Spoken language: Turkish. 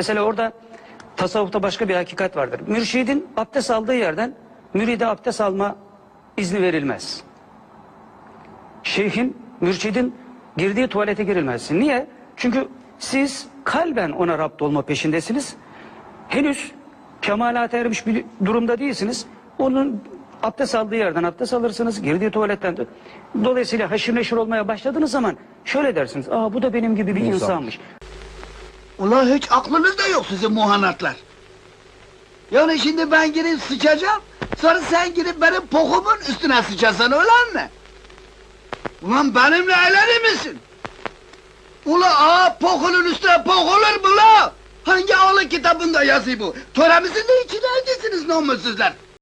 Mesela orada tasavvufta başka bir hakikat vardır. Mürşidin abdest aldığı yerden müride abdest alma izni verilmez. Şeyhin, mürşidin girdiği tuvalete girilmez. Niye? Çünkü siz kalben ona rapt olma peşindesiniz. Henüz kemalata ermiş bir durumda değilsiniz. Onun abdest aldığı yerden abdest alırsınız, girdiği tuvaletten de. Dolayısıyla haşır neşir olmaya başladığınız zaman şöyle dersiniz. Aa bu da benim gibi bir İnsanmış. insanmış. Ulan hiç aklınızda yok sizin muhanatlar. Yani şimdi ben girip sıçacağım, sonra sen girip benim pokumun üstüne sıçasan öyle mi? Ulan benimle eğlenir misin? Ula aa pokunun üstüne pok olur mu la? Hangi ağlı kitabında yazıyor bu? Töremizin de içine hangisiniz namussuzlar?